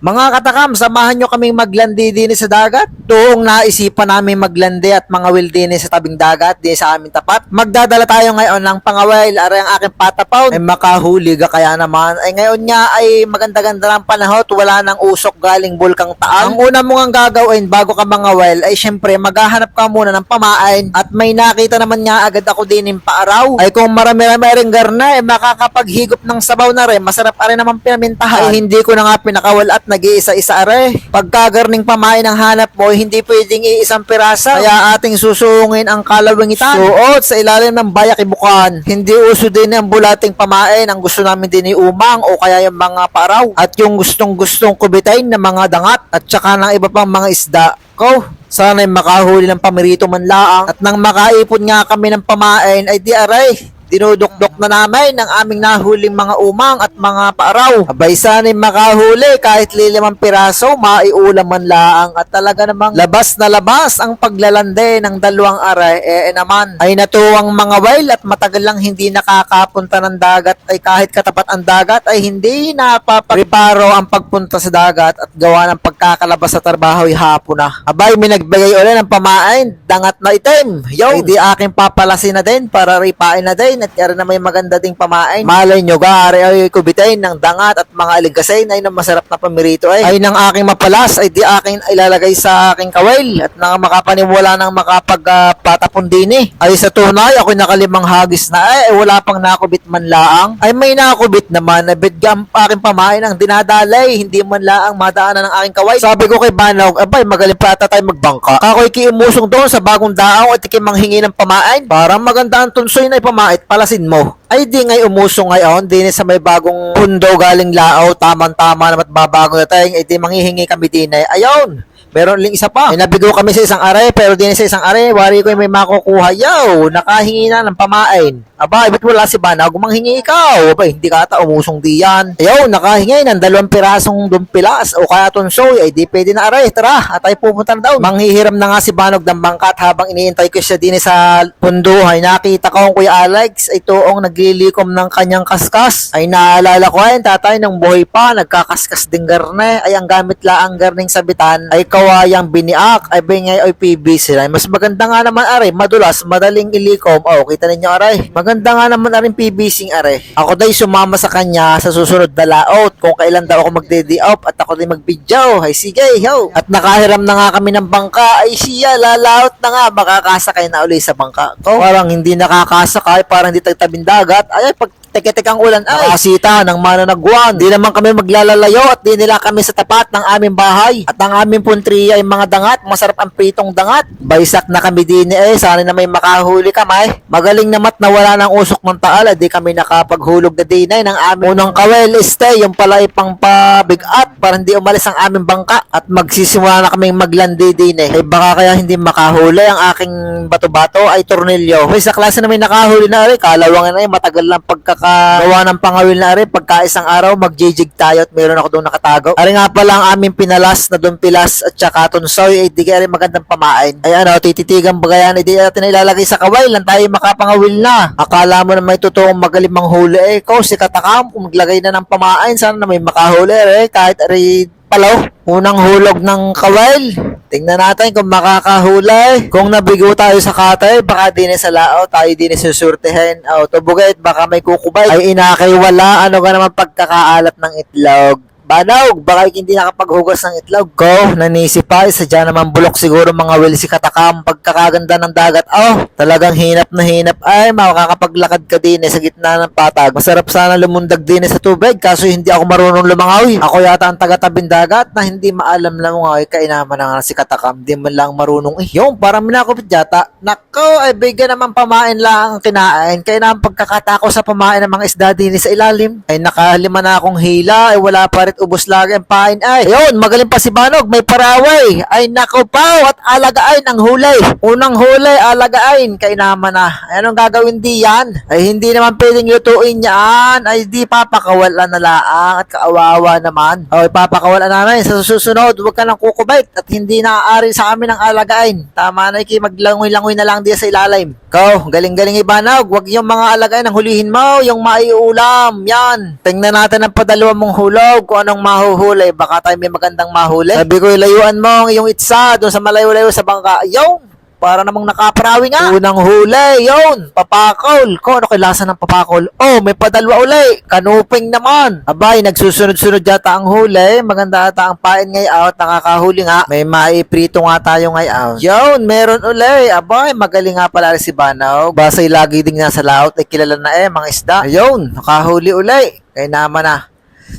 Mga katakam, samahan nyo kaming maglandi din sa dagat. Doong naisipan namin maglandi at mga will din sa tabing dagat, din sa aming tapat. Magdadala tayo ngayon ng pangawil, aray ang aking patapaw. Ay makahuli ka kaya naman. Ay ngayon nga ay maganda-ganda ng panahon, wala nang usok galing bulkang taal. Ang una mo nga gagawin bago ka mangawil ay syempre maghahanap ka muna ng pamain at may nakita naman nga agad ako din yung paaraw. Ay kung marami-rami rin garna, ay makakapaghigop ng sabaw na rin. Masarap rin naman pinamintahan. Ay hindi ko na nga pinakawal at nag-iisa-isa are. Pagkagarning pamain ang hanap mo, hindi pwedeng iisang pirasa. Kaya ating susungin ang kalawangitan. Suot sa ilalim ng bayak ibukan. Hindi uso din ang bulating pamain. Ang gusto namin din ni umang o kaya yung mga paraw. At yung gustong-gustong kubitain ng mga dangat at saka ng iba pang mga isda. Ko, sana'y makahuli ng pamirito man laang. At nang makaipon nga kami ng pamain, ay di aray. Dinudukdok na namin ang aming nahuling mga umang at mga paaraw. Abay sana'y makahuli kahit lilimang piraso, maiulam man laang at talaga namang labas na labas ang paglalande ng dalawang aray. Eh, eh naman ay natuwang mga whale at matagal lang hindi nakakapunta ng dagat ay kahit katapat ang dagat ay hindi napapreparo ang pagpunta sa dagat at gawa ng pagkakalabas sa trabaho ay hapon na. Abay, may nagbigay ulit ng pamain, dangat na item. Yo, hindi aking papalasin na din para ripain na din at kaya na may maganda ding pamain. Malay nyo, gari ay kubitain ng dangat at mga aligasain ay na masarap na pamirito ay. Ay nang aking mapalas ay di akin ilalagay sa aking kawil at nang makapaniwala ng makapagpatapon din eh. Ay sa tunay, ako nakalimang hagis na ay, eh, wala pang nakubit man laang. Ay may nakubit naman na bigyan aking pamain ang dinadalay, hindi man laang madaanan ng aking kaway. Sabi ko kay Banog, abay magaling pa ata tayo magbangka. Ako'y kiumusong doon sa bagong daaw at ikimanghingi ng pamain. Para maganda ang tunsoy na ipamait, palasin mo. Ay di ngay umusong ngayon, din sa may bagong pundo galing lao, tamang-tama naman babago na tayo, ay di manghihingi kami din ay, ayun, Meron lang isa pa. Nabigo kami sa isang are, pero din sa isang are, wari ko may makukuha. Yo, nakahingi na ng pamain. Aba, ba't wala si Bana? Gumanghingi ikaw. Aba, hindi ka ata umusong di yan. Yo, nakahingi ng dalawang pirasong dumpilas o kaya tunsoy. Ay, di pwede na are. Tara, at ay pupunta na daw. Manghihiram na nga si Banog ng bangkat habang iniintay ko siya din sa punduhay. Nakita ko ang Kuya Alex ay tuong naglilikom ng kanyang kaskas. Ay naalala ko ay tatay ng buhay pa, nagkakaskas din garne. Ay ang gamit la ang garning sabitan ay kawayang biniak. Ay bingay ay PVC na. Mas maganda nga naman are, madulas, madaling ilikom. Oh, kita ninyo aray. Maganda nga naman aring PVC are. Ako day sumama sa kanya sa susunod na laot kung kailan daw ako magde up at ako din magbidyo. Ay sige, yo. At nakahiram na nga kami ng bangka. Ay siya, lalaot na nga. Makakasakay na uli sa bangka. Ko, parang hindi nakakasakay, parang hindi tagtabing dagat. Ay, pag teke-tekang ulan ay nakasita ng mananagwan. Di naman kami maglalalayo at di nila kami sa tapat ng aming bahay. At ang aming puntri ay mga dangat. Masarap ang pritong dangat. Baysak na kami din eh. Sana na may makahuli kami. Magaling namat na wala ng usok ng taal. Di kami nakapaghulog na din ay ng aming unang kawel stay. Yung pala ay pang pabigat para hindi umalis ang aming bangka. At magsisimula na kaming maglandi din eh. Ay baka kaya hindi makahuli ang aking bato-bato ay tornilyo. May sa klase na may nakahuli na rin. Kalawangan ay matagal lang pagkakagawa ng pangawil na rin. Pagka isang araw magjijig tayo at meron ako doon nakatago. Ari nga pala ang aming pinalas na dumpilas at saka tunsoy ay di kaya magandang pamain. Ay ano, tititigan ba yan? Hindi natin ilalagay sa kaway lang tayo makapangawil na. Akala mo na may totoong magaling manghuli eh. Ikaw si Katakam, kung maglagay na ng pamain, sana na may makahuli eh. Kahit ari palaw, unang hulog ng kawal. Tingnan natin kung makakahulay. Kung nabigo tayo sa katay, baka din sa lao, tayo din susurtihin. O, tubugay, baka may kukubay. Ay inakay wala, ano ka naman pagkakaalat ng itlog. Banog, baka hindi nakapaghugas ng itlog ko. Nanisipay, sadya naman bulok siguro mga will si Katakam. Pagkakaganda ng dagat, oh, talagang hinap na hinap. Ay, makakapaglakad ka din eh, sa gitna ng patag. Masarap sana lumundag din eh, sa tubig, kaso hindi ako marunong lumangawi. Ako yata ang taga-tabing dagat na hindi maalam lumangawi. Kainaman na nga si Katakam, di man lang marunong. Eh, yung, parang minakupit yata. Nako, ay bigyan naman pamain lang ang kinain. Kaya naman pagkakatako sa pamain ng mga isda din sa ilalim. Ay nakalima na akong hila, ay wala pa rin ubos lagi ang pain. Ay, yun, magaling pa si Banog, may paraway. Ay nako pa, at alagain ang hulay. Unang hulay, alagain. Kaya naman na. Anong gagawin di yan? Ay hindi naman pwedeng lutuin yan. Ay di papakawalan na laang at kaawawa naman. Ay papakawalan namin. Sa susunod, huwag ka nang kukubait at hindi naaari sa amin ang alagain. Tama na, iki maglangoy-langoy na lang di sa ilalim. Ikaw, galing-galing ibanog. Huwag yung mga alagain ang hulihin mo, yung maiulam. Yan. Tingnan natin ang padalawa mong hulog kung ano anong mahuhuli. Baka tayo may magandang mahuli. Sabi ko, layuan mo ang iyong itsa doon sa malayo-layo sa bangka. Yung, para namang nakaparawi nga. Unang huli, yun, papakol. Ko, ano kilasa ng papakol? Oh, may padalwa uli. Kanuping naman. Abay, nagsusunod-sunod yata ang huli. Maganda ata ang pain ngayon. Nakakahuli nga. May maiprito nga tayo ngayon. Yun, meron uli. Abay, magaling nga pala si Banaw. Basay lagi din nasa laot. Ay kilala na eh, mga isda. Ayun, nakahuli uli. Kaya naman na.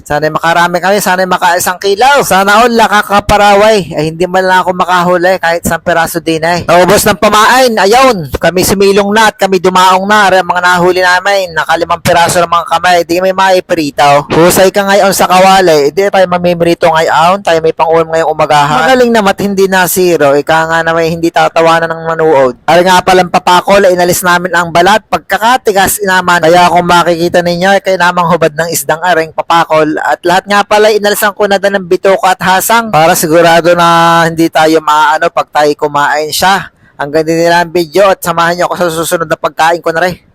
Sana makarami kami, sana makaisang kilaw. Sana all nakakaparaway. Ay hindi man lang ako makahuli kahit isang peraso din eh. Naubos ng pamain, ayun. Kami sumilong na at kami dumaong na. Ang mga nahuli namin, nakalimang peraso ng mga kamay. Di may maiprito. Husay ka ngayon sa kawali. Hindi tayo mamimirito ngayon. Tayo may pang-ulam ngayong umagahan. Magaling naman hindi na zero. Ika nga na may hindi tatawanan ng manuod. Ari nga palang papakol, inalis namin ang balat. Pagkakatigas inaman. Kaya kung makikita ninyo, ay kay namang hubad ng isdang aring papakol. At lahat nga pala, inalisan ko na din ng bitoko at hasang para sigurado na hindi tayo maano pag tayo kumain siya. Hanggang din nila ang video at samahan niyo ako sa susunod na pagkain ko na rin.